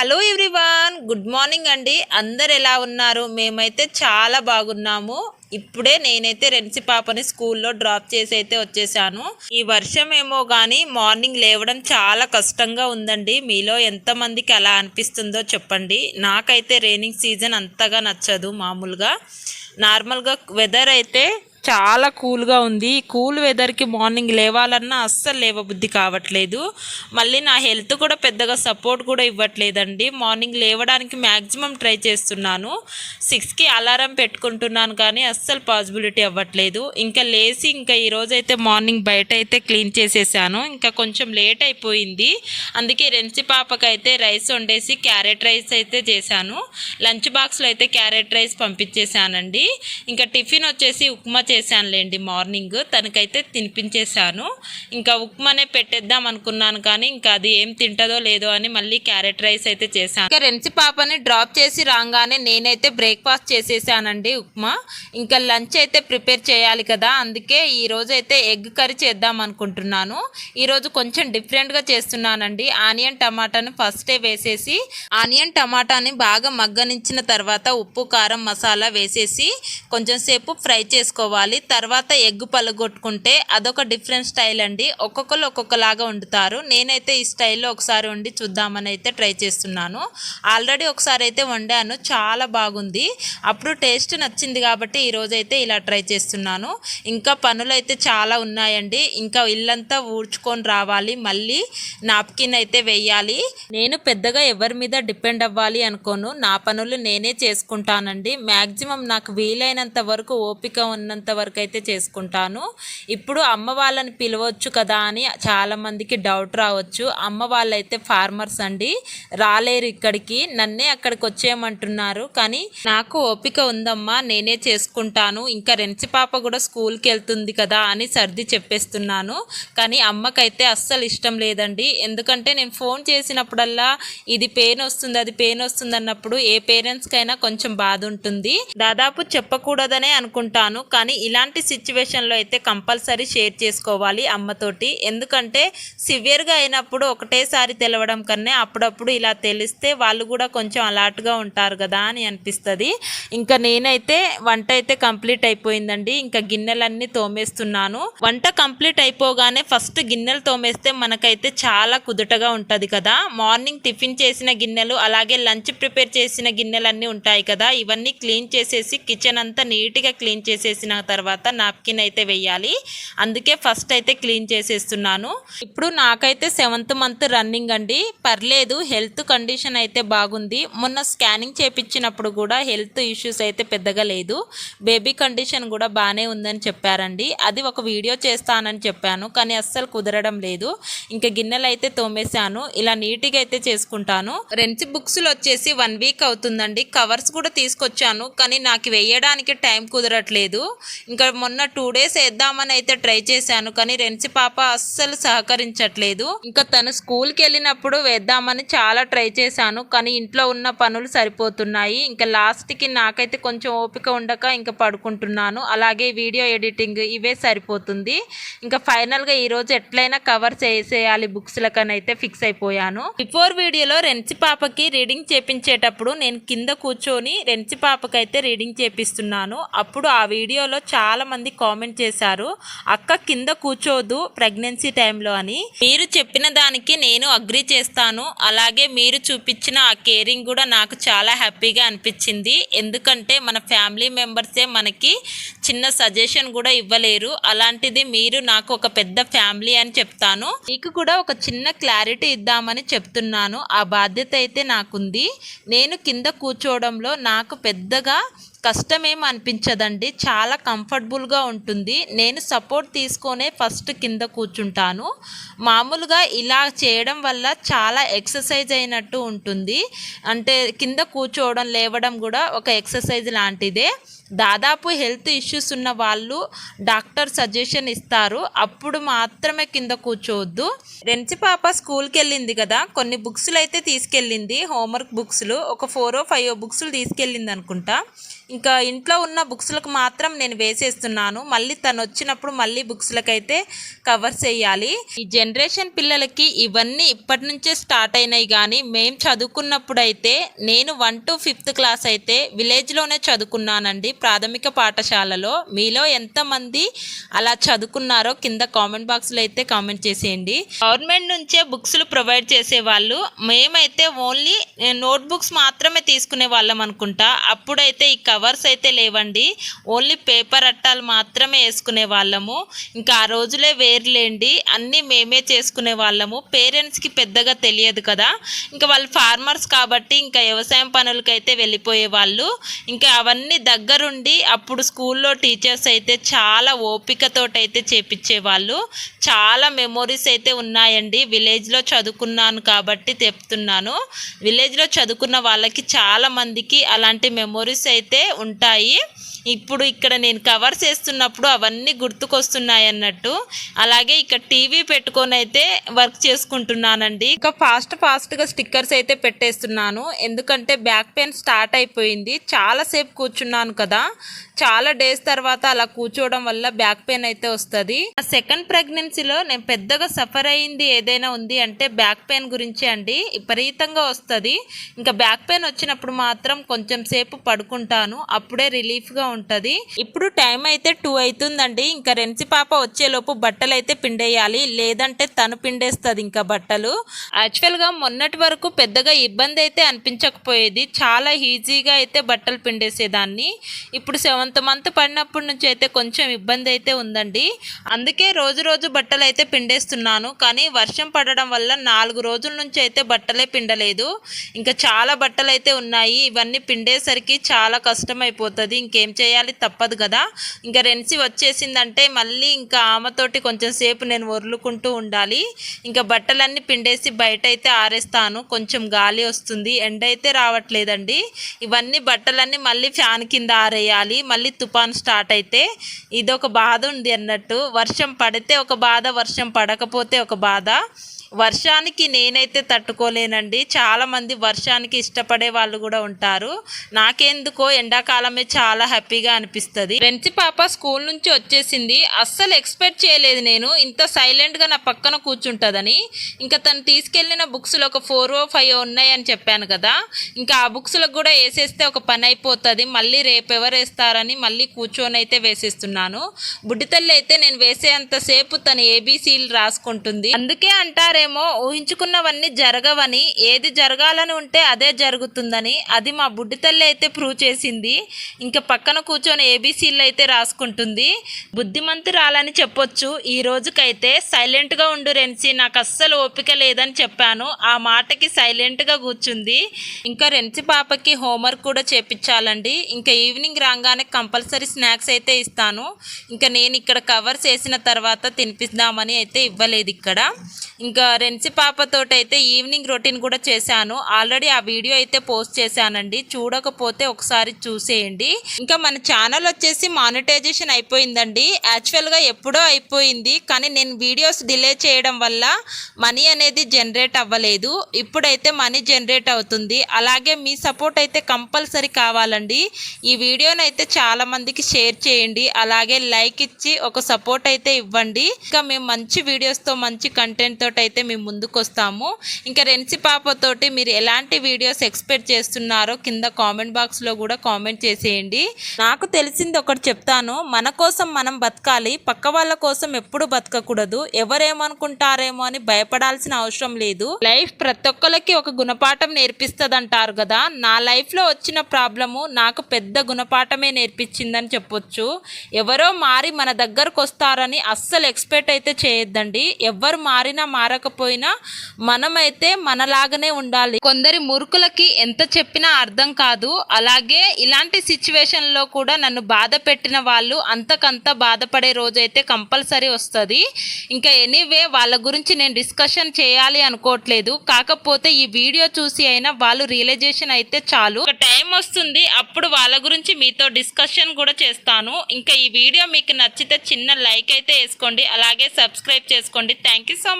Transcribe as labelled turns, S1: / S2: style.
S1: Hello everyone good morning అండి. అందరు ఎలా ఉన్నారు? మేమైతే చాలా బాగున్నాము. ఇప్పుడే నేనైతే రెన్సి పాపని స్కూల్లో డ్రాప్ చేసి అయితే వచ్చేసాను. ఈ వర్షం ఏమో కానీ మార్నింగ్ లేవడం చాలా కష్టంగా ఉందండి. మీలో ఎంతమందికి అలా అనిపిస్తుందో చెప్పండి. నాకైతే రైనింగ్ సీజన్ అంతగా నచ్చదు మామూలుగా. నార్మల్గా వెదర్ అయితే చాలా కూల్గా ఉంది. కూల్ వెదర్కి మార్నింగ్ లేవాలన్నా అస్సలు లేవబుద్ధి కావట్లేదు. మళ్ళీ నా హెల్త్ కూడా పెద్దగా సపోర్ట్ కూడా ఇవ్వట్లేదండి. మార్నింగ్ లేవడానికి మ్యాక్సిమం ట్రై చేస్తున్నాను. సిక్స్కి అలారం పెట్టుకుంటున్నాను కానీ అస్సలు పాసిబిలిటీ అవ్వట్లేదు. ఇంకా లేచి ఇంకా ఈరోజు అయితే మార్నింగ్ బయట అయితే క్లీన్ చేసేసాను. ఇంకా కొంచెం లేట్ అయిపోయింది. అందుకే రెంచి పాపకైతే రైస్ వండేసి క్యారెట్ రైస్ అయితే చేశాను. లంచ్ బాక్స్లో అయితే క్యారెట్ రైస్ పంపించేశానండి. ఇంకా టిఫిన్ వచ్చేసి ఉప్మా చేశానులేండి మార్నింగ్. తనకైతే తినిపించేశాను. ఇంకా ఉప్మానే పెట్టేద్దాం అనుకున్నాను కానీ ఇంకా అది ఏం తింటదో లేదో అని మళ్ళీ క్యారెట్ రైస్ అయితే చేశాను. ఇంకా రెంచి పాపని డ్రాప్ చేసి రాగానే నేనైతే బ్రేక్ఫాస్ట్ చేసేసానండి ఉప్మా. ఇంకా లంచ్ అయితే ప్రిపేర్ చేయాలి కదా అందుకే ఈరోజు అయితే ఎగ్ కర్రీ చేద్దాం అనుకుంటున్నాను. ఈరోజు కొంచెం డిఫరెంట్గా చేస్తున్నానండి. ఆనియన్ టమాటాని ఫస్టే వేసేసి ఆనియన్ టమాటాని బాగా మగ్గనించిన తర్వాత ఉప్పు కారం మసాలా వేసేసి కొంచెం సేపు ఫ్రై చేసుకోవాలి. తర్వాత ఎగ్ పలగొట్టుకుంటే అదొక డిఫరెంట్ స్టైల్ అండి. ఒక్కొక్కరు ఒక్కొక్కలాగా వండుతారు. నేనైతే ఈ స్టైల్లో ఒకసారి వండి చూద్దామని అయితే ట్రై చేస్తున్నాను. ఆల్రెడీ ఒకసారి అయితే వండాను. చాలా బాగుంది. అప్పుడు టేస్ట్ నచ్చింది కాబట్టి ఈరోజు అయితే ఇలా ట్రై చేస్తున్నాను. ఇంకా పనులు అయితే చాలా ఉన్నాయండి. ఇంకా ఇల్లంతా ఊడ్చుకొని రావాలి. మళ్ళీ నాప్కిన్ అయితే వేయాలి. నేను పెద్దగా ఎవరి మీద డిపెండ్ అవ్వాలి అనుకోను. నా పనులు నేనే చేసుకుంటానండి. మ్యాక్సిమం నాకు వీలైనంత వరకు ఓపిక ఉన్నంత వరకు అయితే చేసుకుంటాను. ఇప్పుడు అమ్మ వాళ్ళని పిలవచ్చు కదా అని చాలామందికి డౌట్ రావచ్చు. అమ్మ వాళ్ళైతే ఫార్మర్స్ అండి. రాలేరు ఇక్కడికి. నన్నే అక్కడికి వచ్చేయమంటున్నారు. కానీ నాకు ఓపిక ఉందమ్మా నేనే చేసుకుంటాను. ఇంకా రెంచి పాప కూడా స్కూల్కి వెళ్తుంది కదా అని సర్ది చెప్పేస్తున్నాను. కానీ అమ్మకైతే అస్సలు ఇష్టం లేదండి. ఎందుకంటే నేను ఫోన్ చేసినప్పుడల్లా ఇది పెయిన్ వస్తుంది అది పెయిన్ వస్తుంది అన్నప్పుడు ఏ పేరెంట్స్కైనా కొంచెం బాధ ఉంటుంది. దాదాపు చెప్పకూడదనే అనుకుంటాను. కానీ ఇలాంటి సిచ్యువేషన్లో అయితే కంపల్సరీ షేర్ చేసుకోవాలి అమ్మతోటి. ఎందుకంటే సివియర్గా అయినప్పుడు ఒకటేసారి తెలవడం కన్నా అప్పుడప్పుడు ఇలా తెలిస్తే వాళ్ళు కూడా కొంచెం అలర్ట్గా ఉంటారు కదా అని అనిపిస్తుంది. ఇంకా నేనైతే వంట అయితే కంప్లీట్ అయిపోయిందండి. ఇంకా గిన్నెలన్నీ తోమేస్తున్నాను. వంట కంప్లీట్ అయిపోగానే ఫస్ట్ గిన్నెలు తోమేస్తే మనకైతే చాలా కుదుటగా ఉంటుంది కదా. మార్నింగ్ టిఫిన్ చేసిన గిన్నెలు అలాగే లంచ్ ప్రిపేర్ చేసిన గిన్నెలన్నీ ఉంటాయి కదా. ఇవన్నీ క్లీన్ చేసేసి కిచెన్ అంతా నీట్గా క్లీన్ చేసేసిన తర్వాత నాప్కిన్ అయితే వేయాలి. అందుకే ఫస్ట్ అయితే క్లీన్ చేసేస్తున్నాను. ఇప్పుడు నాకైతే సెవెంత్ మంత్ రన్నింగ్ అండి. పర్లేదు హెల్త్ కండిషన్ అయితే బాగుంది. మొన్న స్కానింగ్ చేపించినప్పుడు కూడా హెల్త్ ఇష్యూస్ అయితే పెద్దగా లేదు. బేబీ కండిషన్ కూడా బాగానే ఉందని చెప్పారండి. అది ఒక వీడియో చేస్తానని చెప్పాను కానీ అస్సలు కుదరడం లేదు. ఇంకా గిన్నెలు అయితే తోమేశాను. ఇలా నీట్గా అయితే చేసుకుంటాను. రెంచి బుక్స్లు వచ్చేసి వన్ వీక్ అవుతుందండి. కవర్స్ కూడా తీసుకొచ్చాను కానీ నాకు వేయడానికి టైం కుదరట్లేదు. ఇంకా మొన్న టూ డేస్ వేద్దామని అయితే ట్రై చేశాను కానీ రెన్సి పాప అస్సలు సహకరించట్లేదు. ఇంకా తను స్కూల్కి వెళ్ళినప్పుడు వేద్దామని చాలా ట్రై చేశాను కానీ ఇంట్లో ఉన్న పనులు సరిపోతున్నాయి. ఇంకా లాస్ట్కి నాకైతే కొంచెం ఓపిక ఉండక ఇంకా పడుకుంటున్నాను. అలాగే వీడియో ఎడిటింగ్ ఇవే సరిపోతుంది. ఇంకా ఫైనల్గా ఈరోజు ఎట్లయినా కవర్ చేసేయాలి బుక్స్లకని అయితే ఫిక్స్ అయిపోయాను. బిఫోర్ వీడియోలో రెన్సి పాపకి రీడింగ్ చేపించేటప్పుడు నేను కింద కూర్చొని రెన్సి పాపకైతే రీడింగ్ చేపిస్తున్నాను. అప్పుడు ఆ వీడియోలో చాలామంది కామెంట్ చేశారు అక్క కింద కూర్చోదు ప్రెగ్నెన్సీ టైంలో అని. మీరు చెప్పిన దానికి నేను అగ్రి చేస్తాను అలాగే మీరు చూపించిన ఆ కేరింగ్ కూడా నాకు చాలా హ్యాపీగా అనిపించింది. ఎందుకంటే మన ఫ్యామిలీ మెంబర్సే మనకి చిన్న సజెషన్ కూడా ఇవ్వలేరు. అలాంటిది మీరు నాకు ఒక పెద్ద ఫ్యామిలీ అని చెప్తాను. మీకు కూడా ఒక చిన్న క్లారిటీ ఇద్దామని చెప్తున్నాను. ఆ బాధ్యత అయితే నాకుంది. నేను కింద కూర్చోవడంలో నాకు పెద్దగా కష్టమేం అనిపించదండి. చాలా కంఫర్టబుల్గా ఉంటుంది. నేను సపోర్ట్ తీసుకొనే ఫస్ట్ కింద కూర్చుంటాను. మామూలుగా ఇలా చేయడం వల్ల చాలా ఎక్సర్సైజ్ అయినట్టు ఉంటుంది. అంటే కింద కూర్చోవడం లేవడం కూడా ఒక ఎక్సర్సైజ్ లాంటిదే. దాదాపు హెల్త్ ఇష్యూస్ ఉన్న వాళ్ళు డాక్టర్ సజెషన్ ఇస్తారు. అప్పుడు మాత్రమే కింద కూర్చోవద్దు. రెంచి పాప స్కూల్కి వెళ్ళింది కదా. కొన్ని బుక్స్లు అయితే తీసుకెళ్ళింది. హోంవర్క్ బుక్స్లు. ఒక ఫోర్ ఫైవ్ బుక్స్లు తీసుకెళ్ళింది అనుకుంటా ఇంకా ఇంట్లో ఉన్న బుక్స్లకు మాత్రం నేను వేసేస్తున్నాను. మళ్ళీ తను వచ్చినప్పుడు మళ్ళీ బుక్స్లకైతే కవర్స్ వేయాలి ఈ జనరేషన్ పిల్లలకి ఇవన్నీ ఇప్పటి నుంచే స్టార్ట్ అయినాయి కానీ మేము చదువుకున్నప్పుడు అయితే నేను వన్ టు ఫిఫ్త్ క్లాస్ అయితే విలేజ్లోనే చదువుకున్నానండి ప్రాథమిక పాఠశాలలో. మీలో ఎంతమంది అలా చదువుకున్నారో కింద కామెంట్ బాక్స్లో అయితే కామెంట్ చేసేయండి. గవర్నమెంట్ నుంచే బుక్స్లు ప్రొవైడ్ చేసేవాళ్ళు. మేమైతే ఓన్లీ నోట్బుక్స్ మాత్రమే తీసుకునే వాళ్ళం అనుకుంటా. అప్పుడైతే ఈ కవర్స్ అయితే లేవండి. ఓన్లీ పేపర్ అట్టాలు మాత్రమే వేసుకునే వాళ్ళము. ఇంకా ఆ రోజులే వేర్లేండి. అన్నీ మేమే చేసుకునే వాళ్ళము. పేరెంట్స్కి పెద్దగా తెలియదు కదా. ఇంకా వాళ్ళు ఫార్మర్స్ కాబట్టి ఇంకా వ్యవసాయం పనులకైతే వెళ్ళిపోయే వాళ్ళు. ఇంకా అవన్నీ దగ్గరుండి అప్పుడు స్కూల్లో టీచర్స్ అయితే చాలా ఓపికతోటి అయితే చేపించేవాళ్ళు చాలా మెమోరీస్ అయితే ఉన్నాయండి. విలేజ్లో చదువుకున్నాను కాబట్టి చెప్తున్నాను విలేజ్లో చదువుకున్న వాళ్ళకి చాలా మందికి అలాంటి మెమోరీస్ అయితే ఉంటాయి. ఇప్పుడు ఇక్కడ నేను కవర్స్ వేస్తున్నప్పుడు అవన్నీ గుర్తుకొస్తున్నాయి అన్నట్టు. అలాగే ఇక్కడ టీవీ పెట్టుకొని అయితే వర్క్ చేసుకుంటున్నానండి. ఇంకా ఫాస్ట్ ఫాస్ట్గా స్టిక్కర్స్ అయితే పెట్టేస్తున్నాను. ఎందుకంటే బ్యాక్ పెయిన్ స్టార్ట్ అయిపోయింది. చాలాసేపు కూర్చున్నాను కదా. చాలా డేస్ తర్వాత అలా కూర్చోవడం వల్ల బ్యాక్ పెయిన్ అయితే వస్తుంది. ఆ సెకండ్ ప్రెగ్నెన్సీలో నేను పెద్దగా సఫర్ అయింది ఏదైనా ఉంది అంటే బ్యాక్ పెయిన్ గురించి అండి. విపరీతంగా వస్తుంది. ఇంకా బ్యాక్ పెయిన్ వచ్చినప్పుడు మాత్రం కొంచెం సేపు పడుకుంటాను. అప్పుడే రిలీఫ్గా ఉంటుంది. ఇప్పుడు టైం అయితే టూ అవుతుందండి ఇంకా రెన్సి పాప వచ్చేలోపు బట్టలు అయితే పిండేయాలి. లేదంటే తను పిండేస్తుంది ఇంకా బట్టలు. యాక్చువల్గా మొన్నటి వరకు పెద్దగా ఇబ్బంది అయితే అనిపించకపోయేది. చాలా ఈజీగా అయితే బట్టలు పిండేసేదాన్ని. ఇప్పుడు సెవెంత్ మంత్ పడినప్పటి నుంచి అయితే కొంచెం ఇబ్బంది అయితే ఉందండి. అందుకే రోజు రోజు బట్టలు అయితే పిండేస్తున్నాను. కానీ వర్షం పడడం వల్ల నాలుగు రోజుల నుంచి అయితే బట్టలే పిండలేదు. ఇంకా చాలా బట్టలు అయితే ఉన్నాయి. ఇవన్నీ పిండేసరికి చాలా కష్టం అయిపోతుంది ఇంకేం చేయాలి తప్పదు కదా. ఇంకా రెన్సి వచ్చేసిందంటే మళ్ళీ ఇంకా ఆమెతోటి కొంచెం సేపు నేను వరులుకుంటూ ఉండాలి. ఇంకా బట్టలన్నీ పిండేసి బయట అయితే ఆరేస్తాను. కొంచెం గాలి వస్తుంది. ఎండ అయితే రావట్లేదండి. ఇవన్నీ బట్టలన్నీ మళ్ళీ ఫ్యాన్ కింద ఆరేయాలి. మళ్ళీ తుఫాన్ స్టార్ట్ అయితే ఇదొక బాధ ఉంది అన్నట్టు. వర్షం పడితే ఒక బాధ వర్షం పడకపోతే ఒక బాధ. వర్షానికి నేనైతే తట్టుకోలేనండి. చాలామంది వర్షానికి ఇష్టపడే వాళ్ళు కూడా ఉంటారు. నాకెందుకో ఎండాకాలమే చాలా హ్యాపీ హ్యాపీగా అనిపిస్తుంది. ఫ్రెండ్స్ పాప స్కూల్ నుంచి వచ్చేసింది. అస్సలు ఎక్స్పెక్ట్ చేయలేదు నేను. ఇంత సైలెంట్గా నా పక్కన కూర్చుంటుందని. ఇంకా తను తీసుకెళ్ళిన బుక్స్లో ఒక ఫోర్ ఓ ఫైవ్ ఉన్నాయని చెప్పాను కదా. ఇంకా ఆ బుక్స్లకు కూడా వేసేస్తే ఒక పని అయిపోతుంది. మళ్ళీ రేపు ఎవరు వేస్తారని మళ్ళీ కూర్చొని అయితే వేసేస్తున్నాను. బుడ్డితల్లి అయితే నేను వేసేంతసేపు తను ఏబీసీలు రాసుకుంటుంది. అందుకే అంటారేమో ఊహించుకున్నవన్నీ జరగవని ఏది జరగాలని ఉంటే అదే జరుగుతుందని. అది మా బుడ్డితల్లి అయితే ప్రూవ్ చేసింది. ఇంకా పక్కన కూర్చొని ఏబీసీలు అయితే రాసుకుంటుంది. బుద్ధిమంతురాలని చెప్పొచ్చు. ఈ రోజుకైతే సైలెంట్గా ఉండు రెన్సీ. నాకు అస్సలు ఓపిక లేదని చెప్పాను. ఆ మాటకి సైలెంట్గా కూర్చుంది. ఇంకా రెన్సి పాపకి హోంవర్క్ కూడా చేపించాలండి. ఇంకా ఈవినింగ్ రాగానే కంపల్సరీ స్నాక్స్ అయితే ఇస్తాను. ఇంకా నేను ఇక్కడ కవర్స్ వేసిన తర్వాత తినిపిద్దామని అయితే ఇవ్వలేదు ఇక్కడ. ఇంకా రెన్సి పాపతోటి అయితే ఈవినింగ్ రొటీన్ కూడా చేశాను. ఆల్రెడీ ఆ వీడియో అయితే పోస్ట్ చేశానండి. చూడకపోతే ఒకసారి చూసేయండి. ఇంకా మన ఛానల్ వచ్చేసి మానిటైజేషన్ అయిపోయిందండి. యాక్చువల్గా ఎప్పుడో అయిపోయింది. కానీ నేను వీడియోస్ డిలే చేయడం వల్ల మనీ అనేది జనరేట్ అవ్వలేదు. ఇప్పుడైతే మనీ జనరేట్ అవుతుంది. అలాగే మీ సపోర్ట్ అయితే కంపల్సరీ కావాలండి. ఈ వీడియోని అయితే చాలా మందికి షేర్ చేయండి. అలాగే లైక్ ఇచ్చి ఒక సపోర్ట్ అయితే ఇవ్వండి. ఇంకా మేము మంచి వీడియోస్తో మంచి కంటెంట్ తోటి అయితే మేము ముందుకు వస్తాము. ఇంకా రెన్సి పాపతోటి మీరు ఎలాంటి వీడియోస్ ఎక్స్పెక్ట్ చేస్తున్నారో కింద కామెంట్ బాక్స్లో కూడా కామెంట్ చేసేయండి. నాకు తెలిసింది ఒకటి చెప్తాను. మన కోసం మనం బతకాలి. పక్క వాళ్ళ కోసం ఎప్పుడు బతకకూడదు. ఎవరేమనుకుంటారేమో అని భయపడాల్సిన అవసరం లేదు. లైఫ్ ప్రతి ఒక్కరికి ఒక గుణపాఠం నేర్పిస్తుంది అంటారు కదా. నా లైఫ్లో వచ్చిన ప్రాబ్లము నాకు పెద్ద గుణపాఠమే నేర్పించిందని చెప్పొచ్చు. ఎవరో మారి మన దగ్గరకు వస్తారని అస్సలు ఎక్స్పెక్ట్ అయితే చేయొద్దండి. ఎవరు మారినా మారకపోయినా మనమైతే మనలాగానే ఉండాలి. కొందరి మురుకులకి ఎంత చెప్పినా అర్థం కాదు. అలాగే ఇలాంటి సిచ్యువేషన్లో కూడా నన్ను బాధ పెట్టిన వాళ్ళు అంతకంత బాధపడే రోజైతే కంపల్సరీ వస్తుంది. ఇంకా ఎనీవే వాళ్ళ గురించి నేను డిస్కషన్ చేయాలి అనుకోవట్లేదు. కాకపోతే ఈ వీడియో చూసి అయినా వాళ్ళు రియలైజేషన్ అయితే చాలు. ఒక టైం వస్తుంది అప్పుడు వాళ్ళ గురించి మీతో డిస్కషన్ కూడా చేస్తాను. ఇంకా ఈ వీడియో మీకు నచ్చితే చిన్న లైక్ అయితే వేసుకోండి. అలాగే సబ్స్క్రైబ్ చేసుకోండి. Thank you so much